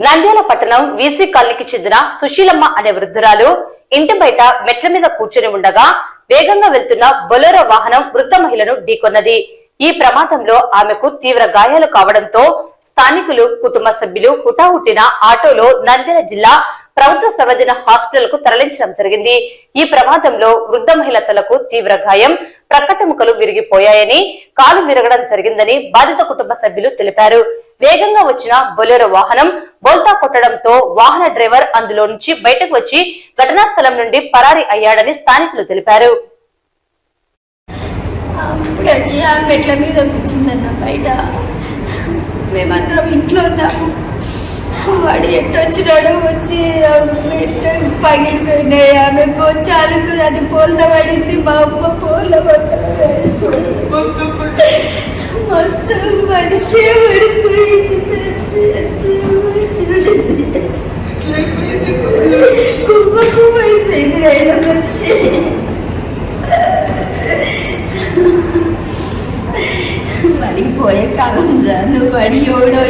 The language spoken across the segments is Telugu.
నంద్యాల పట్టణం వీసీ కాలనీకి చెందిన సుశీలమ్మ అనే వృద్ధురాలు ఇంటి బయట మెట్ల మీద కూర్చుని ఉండగా వేగంగా వెళ్తున్న బొలెరో వాహనం వృద్ధ మహిళను ఢీకొన్నది. ఈ ప్రమాదంలో ఆమెకు తీవ్ర గాయాలు కావడంతో స్థానికులు కుటుంబ సభ్యులు హుటాహుటిన ఆటోలో నంద్యాల జిల్లా ప్రభుత్వ సర్వజన హాస్పిటల్కు తరలించడం జరిగింది. ఈ ప్రమాదంలో వృద్ధ మహిళ తలకు తీవ్ర గాయం ప్రక్కటెముకలు విరిగిపోయాయని కాలు విరగడం జరిగిందని బాధిత కుటుంబ సభ్యులు తెలిపారు. వేగంగా వచ్చిన బొలెరో వాహనం బోల్తా కొట్టడంతో వాహన డ్రైవర్ అందులో నుంచి బయటకు వచ్చి ఘటనా స్థలం నుండి పరారి అయ్యాడని స్థానికులు తెలిపారు. వచ్చి ఆ మెట్ల మీద కూర్చుందన్న బయట. మేమందరం ఇంట్లో ఉన్నాము. వాడు ఎట్టు వచ్చినాడు వచ్చి పగిలిపోయినాయి. ఆమె అది పోల్త పడింది. మా అమ్మ పోల మొత్తం మనిషి పడిపోయింది కుమ్మకు అయిపోయింది రైలు మనిషి పడికి పోయే కాలం రా నువ్వు పడి ఎవడో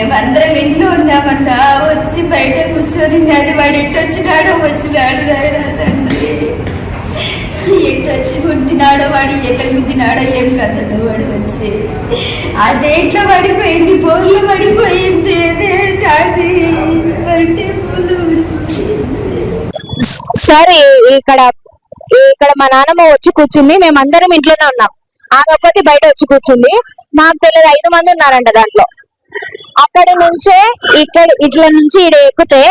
మేమందరం ఇంట్లో ఉన్నామన్న. వచ్చి బయట కూర్చొని అది వాడు ఎట్టు వచ్చినాడో వచ్చినాడు నాయన తండ్రి. ఎట్టు వచ్చి గుద్దినాడో వాడు ఎట్ట గుద్దినాడో ఏం కథడు వాడు వచ్చి ఎట్లా పడిపోయింది బోర్లు పడిపోయింది అదే కాదు. అంటే ఇక్కడ ఇక్కడ మా నాన్నమ్మ వచ్చి కూర్చుంది మేమందరం ఇంట్లోనే ఉన్నాం. ఆమె ఒక్కటి బయట వచ్చి కూర్చుంది. మాకు తెలియదు ఐదు మంది ఉన్నారంట దాంట్లో. అక్కడ నుంచే ఇక్కడ ఇట్ల నుంచి ఈడ ఎక్కితే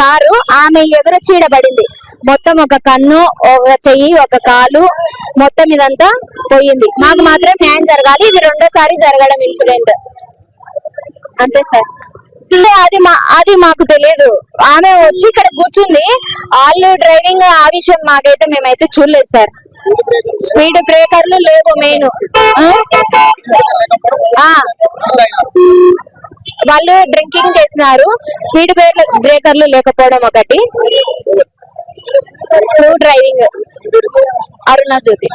కారు ఆమె ఎగర చీడబడింది. మొత్తం ఒక కన్ను ఒక చెయ్యి ఒక కాలు మొత్తం ఇదంతా పోయింది. మాకు మాత్రం న్యాయం జరగాలి. ఇది రెండోసారి జరగడం ఇన్సిడెంట్. అంతే సార్. అది మా అది మాకు తెలియదు. ఆమె వచ్చి ఇక్కడ కూర్చుంది. వాళ్ళు డ్రైవింగ్ ఆ విషయం మాకైతే మేమైతే చూడలేదు సార్. స్పీడ్ బ్రేకర్లు లేవు మెయిన్. వాళ్ళు డ్రింకింగ్ చేసినారు. స్పీడ్ బ్రేకర్లు లేకపోవడం ఒకటి. డ్రైవింగ్. అరుణా జ్యోతి